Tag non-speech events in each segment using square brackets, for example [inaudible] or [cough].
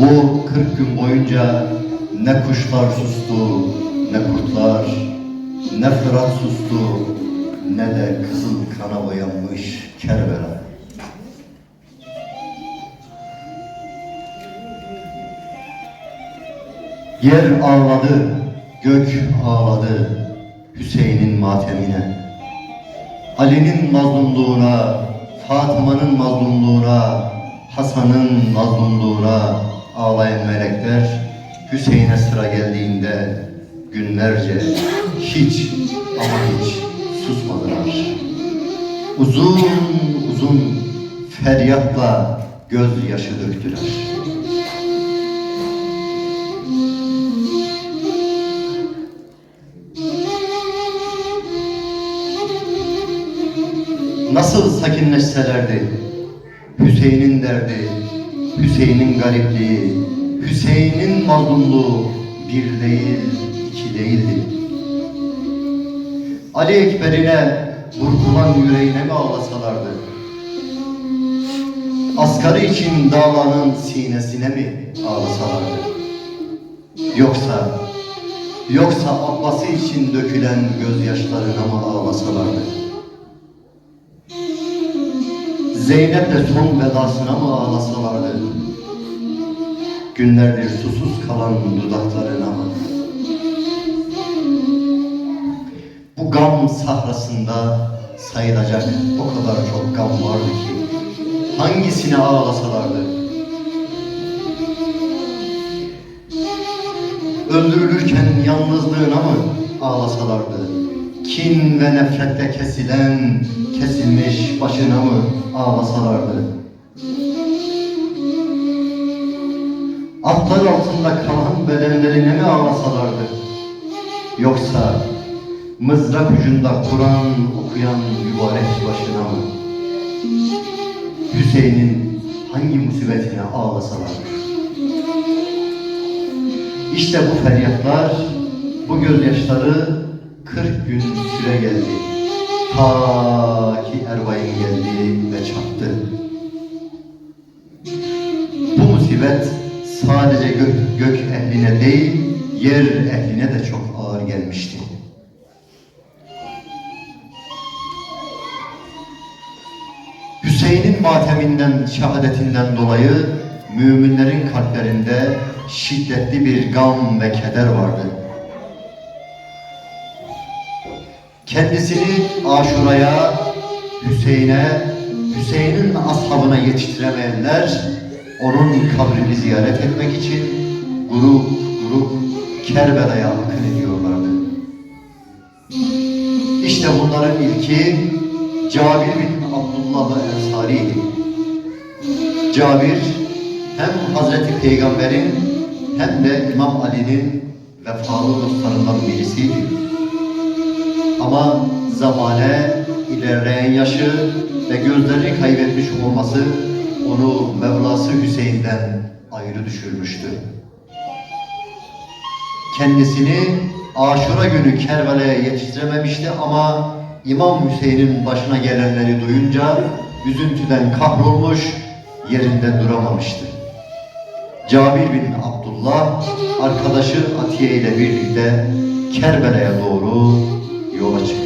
Bu 40 gün boyunca ne kuşlar sustu, ne kurtlar, ne Fırat sustu, ne de kızıl kana boyanmış Kerbela. Yer ağladı, gök ağladı Hüseyin'in matemine. Ali'nin mazlumluğuna, Fatıma'nın mazlumluğuna, Hasan'ın mazlumluğuna ağlayan melekler Hüseyin'e sıra geldiğinde günlerce hiç ama hiç susmadılar. Uzun uzun feryatla gözyaşı döktüler. Nasıl sakinleşselerdi Hüseyin'in derdi, Hüseyin'in garipliği, Hüseyin'in mazlumluğu bir değil, iki değildi. Ali Ekber'ine burkulan yüreğine mi ağlasalardı? Asgarı için davanın sinesine mi ağlasalardı? Yoksa, yoksa Abbas'ı için dökülen gözyaşlarına mı ağlasalardı? Zeynep de son vedasına mı ağlasalardı? Günlerdir susuz kalan dudaklarına mı? Bu gam sahrasında sayılacak o kadar çok gam vardı ki hangisine ağlasalardı? Öldürülürken yalnızlığına mı ağlasalardı? Kin ve nefrette kesilen, kesilmiş başına mı ağlasalardı? Atlar altında kalan bedenlerine mi ağlasalardı? Yoksa mızrak ucunda Kur'an okuyan mübarek başına mı? Hüseyin'in hangi musibetine ağlasalardı? İşte bu feryatlar, bu gözyaşları 40 gün süre geldi. Ta ki Erbay'ın geldi ve çattı. Bu musibet sadece gök, gök ehline değil, yer ehline de çok ağır gelmişti. Hüseyin'in mateminden, şehadetinden dolayı müminlerin kalplerinde şiddetli bir gam ve keder vardı. Kendisini Aşura'ya, Hüseyin'e, Hüseyin'in ashabına yetiştiremeyenler onun kabrini ziyaret etmek için grup grup Kerbela'ya akın ediyorlardı. İşte bunların ilki Cabir bin Abdullah Ensari'ydi. Cabir hem Hazreti Peygamber'in hem de İmam Ali'nin vefalı dostlarından birisiydi. Ama zamane, ilerleyen yaşı ve gözlerini kaybetmiş olması onu Mevlası Hüseyin'den ayrı düşürmüştü. Kendisini Aşura günü Kerbela'ya yetiştirememişti ama İmam Hüseyin'in başına gelenleri duyunca üzüntüden kahrolmuş, yerinde duramamıştı. Cabir bin Abdullah arkadaşı Atiye ile birlikte Kerbela'ya doğru yola çıktı.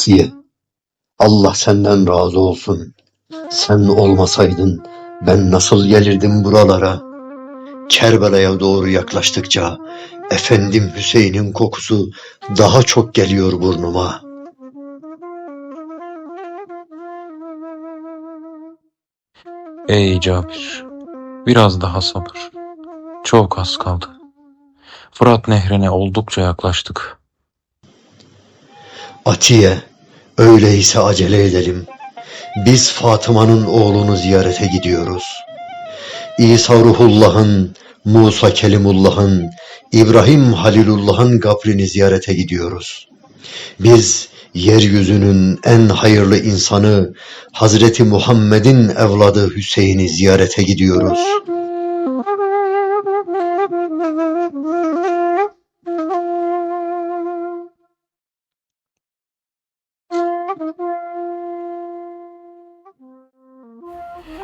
Atiye, Allah senden razı olsun. Sen olmasaydın ben nasıl gelirdim buralara? Kerbela'ya doğru yaklaştıkça efendim Hüseyin'in kokusu daha çok geliyor burnuma. Ey Cabir, biraz daha sabır. Çok az kaldı. Fırat nehrine oldukça yaklaştık. Atiye, öyleyse acele edelim. Biz Fatıma'nın oğlunu ziyarete gidiyoruz. İsa Ruhullah'ın, Musa Kelimullah'ın, İbrahim Halilullah'ın kabrini ziyarete gidiyoruz. Biz yeryüzünün en hayırlı insanı Hazreti Muhammed'in evladı Hüseyin'i ziyarete gidiyoruz.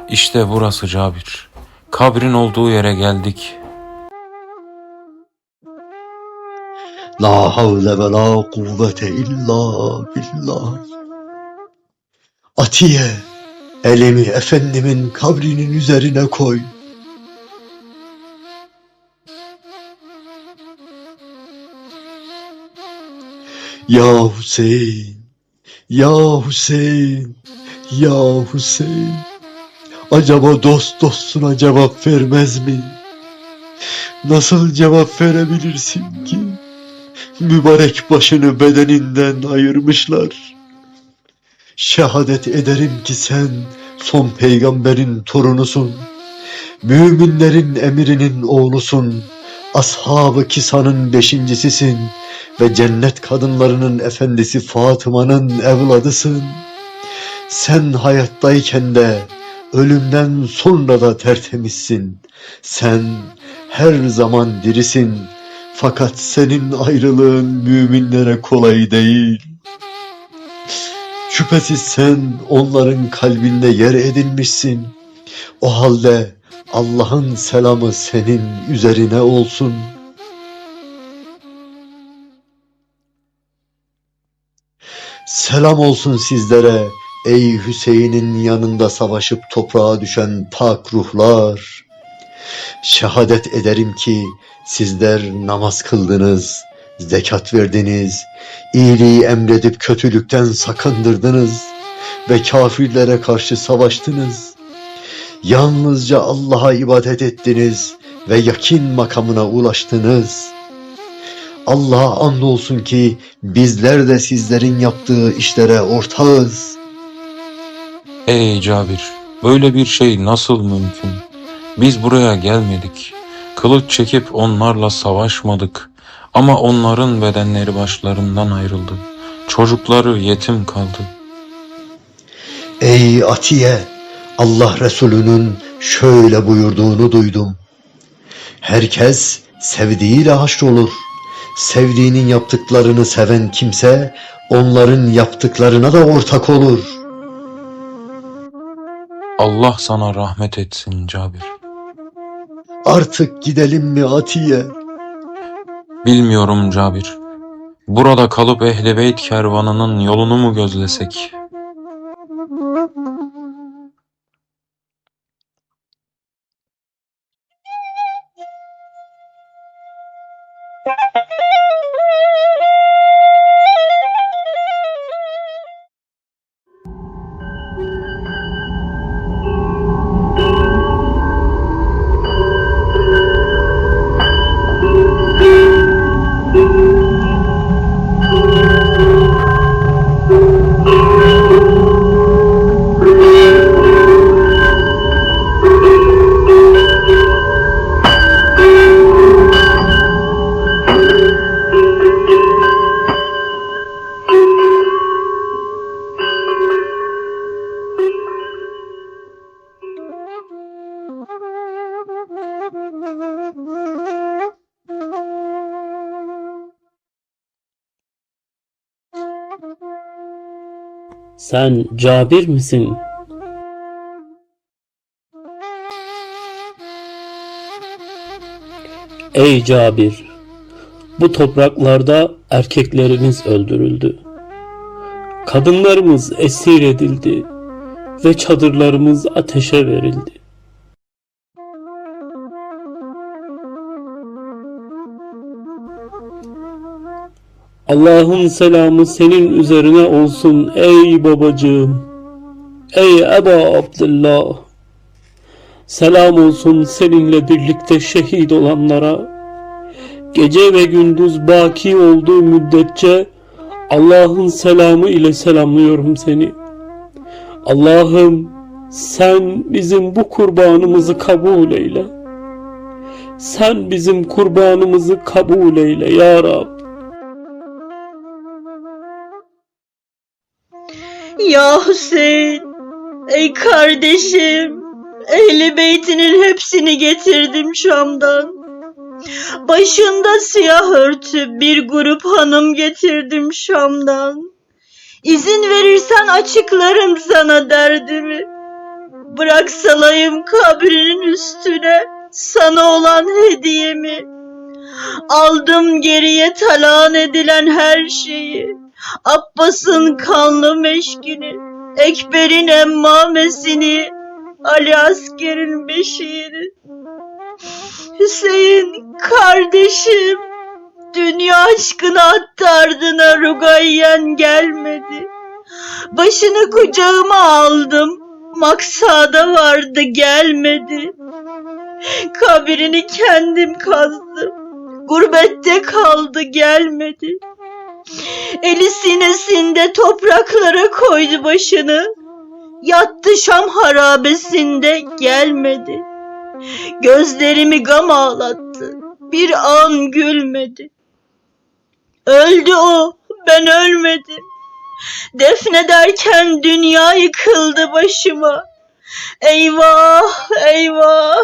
İşte burası Cabir. Kabrin olduğu yere geldik. La havle ve la kuvvete illa billah. Atiye, elimi efendimin kabrinin üzerine koy. Ya Hüseyin, ya Hüseyin, ya Hüseyin. Acaba dost dostuna cevap vermez mi? Nasıl cevap verebilirsin ki? Mübarek başını bedeninden ayırmışlar. Şehadet ederim ki sen son peygamberin torunusun. Müminlerin emirinin oğlusun. Ashab-ı kisanın beşincisisin ve cennet kadınlarının efendisi Fatıma'nın evladısın. Sen hayattayken de ölümden sonra da tertemizsin. Sen her zaman dirisin. Fakat senin ayrılığın müminlere kolay değil. Şüphesiz sen onların kalbinde yer edinmişsin. O halde Allah'ın selamı senin üzerine olsun. Selam olsun sizlere ey Hüseyin'in yanında savaşıp toprağa düşen pak ruhlar. Şehadet ederim ki sizler namaz kıldınız, zekat verdiniz, iyiliği emredip kötülükten sakındırdınız ve kafirlere karşı savaştınız. Yalnızca Allah'a ibadet ettiniz ve yakin makamına ulaştınız. Allah'a andolsun ki bizler de sizlerin yaptığı işlere ortağız. Ey Cabir, böyle bir şey nasıl mümkün? Biz buraya gelmedik. Kılıç çekip onlarla savaşmadık. Ama onların bedenleri başlarından ayrıldı. Çocukları yetim kaldı. Ey Atiye! Allah Resulü'nün şöyle buyurduğunu duydum. Herkes sevdiğiyle haşrolur. Sevdiğinin yaptıklarını seven kimse onların yaptıklarına da ortak olur. Allah sana rahmet etsin Cabir. Artık gidelim mi Atiye? Bilmiyorum Cabir. Burada kalıp Ehl-i Beyt kervanının yolunu mu gözlesek? Sen Cabir misin? Ey Cabir! Bu topraklarda erkeklerimiz öldürüldü. Kadınlarımız esir edildi ve çadırlarımız ateşe verildi. Allah'ın selamı senin üzerine olsun ey babacığım. Ey Eba Abdullah. Selam olsun seninle birlikte şehit olanlara. Gece ve gündüz baki olduğu müddetçe Allah'ın selamı ile selamlıyorum seni. Allah'ım sen bizim bu kurbanımızı kabul eyle. Sen bizim kurbanımızı kabul eyle ya Rab. Ya Hüseyin, ey kardeşim, Ehli Beytinin hepsini getirdim Şam'dan. Başında siyah örtü bir grup hanım getirdim Şam'dan. İzin verirsen açıklarım sana derdimi. Bırak salayım kabrinin üstüne sana olan hediyemi. Aldım geriye talan edilen her şeyi. Abbas'ın kanlı meşkini, Ekber'in emmamesini, Ali askerin beşiğini. Hüseyin kardeşim, dünya aşkına attı ardına Rugayyen gelmedi. Başını kucağıma aldım, maksada vardı gelmedi. Kabirini kendim kazdım, gurbette kaldı gelmedi. Eli sinesinde topraklara koydu başını. Yattı Şam harabesinde gelmedi. Gözlerimi gam ağlattı. Bir an gülmedi. Öldü o, ben ölmedim. Defnederken dünya yıkıldı başıma. Eyvah, eyvah.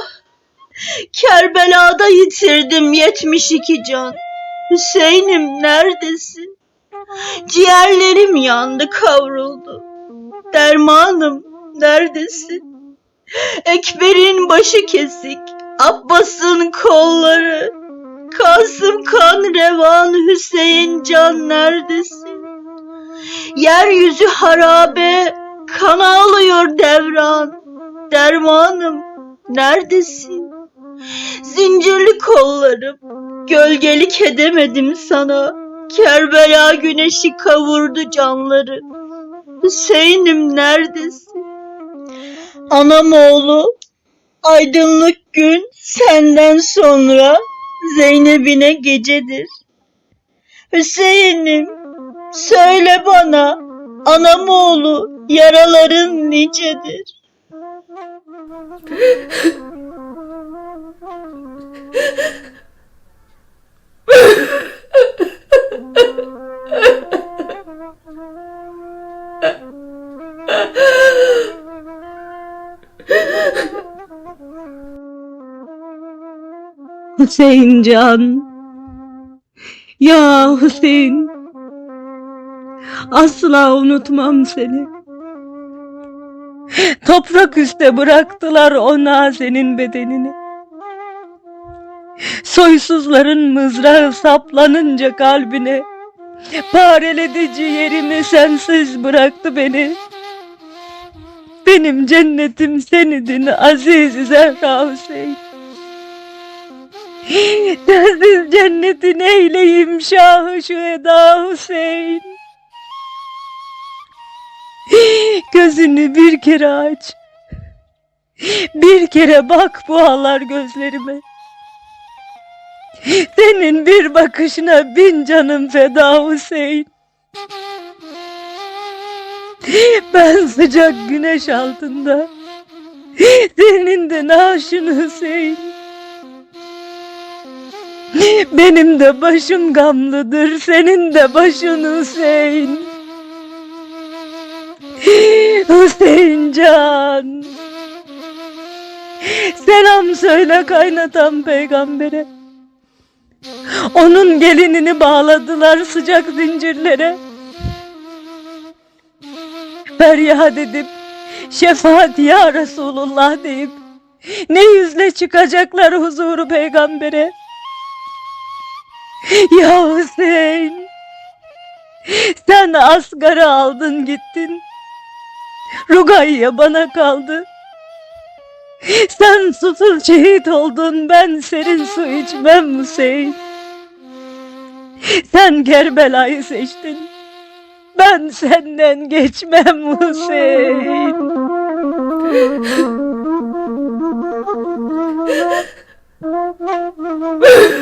Kerbela'da yitirdim 72 can. Hüseyin'im neredesin? Ciğerlerim yandı kavruldu. Dermanım neredesin? Ekber'in başı kesik, Abbas'ın kolları, Kasım kan revan Hüseyin can neredesin? Yeryüzü harabe, kan ağlıyor devran, dermanım neredesin? Zincirli kollarım, gölgelik edemedim sana. Kerbela güneşi kavurdu canları. Hüseyin'im neredesin? Anam oğlu, aydınlık gün senden sonra Zeynep'ine gecedir. Hüseyin'im, söyle bana, anam oğlu yaraların nicedir? [laughs] [laughs] Hüseyin can. Ya Hüseyin. Asla unutmam seni. Toprak üstte bıraktılar o nazenin bedenini. Soysuzların mızrağı saplanınca kalbine pareledi ciğerimi sensiz bıraktı beni. Benim cennetim senidin aziz Zehra Hüseyin. [gasps] Sensiz cennetin eyleyim şahı şu Eda Hüseyin. [gasps] Gözünü bir kere aç. Bir kere bak bu ağlar gözlerime. Senin bir bakışına bin canım feda Hüseyin. [gasps] Ben sıcak güneş altında. Senin de naaşın Hüseyin. Benim de başım gamlıdır, senin de başın Hüseyin. Hüseyin can. Selam söyle kaynatan peygambere. Onun gelinini bağladılar sıcak zincirlere. Feryat edip şefaat ya Resulullah deyip ne yüzle çıkacaklar huzuru peygambere. [laughs] Ya Hüseyin Sen asgara aldın gittin. Rugayya bana kaldı. Sen susuz şehit oldun ben serin su içmem Hüseyin. Sen Kerbela'yı seçtin. Ben senden geçmem Hüseyin. [laughs]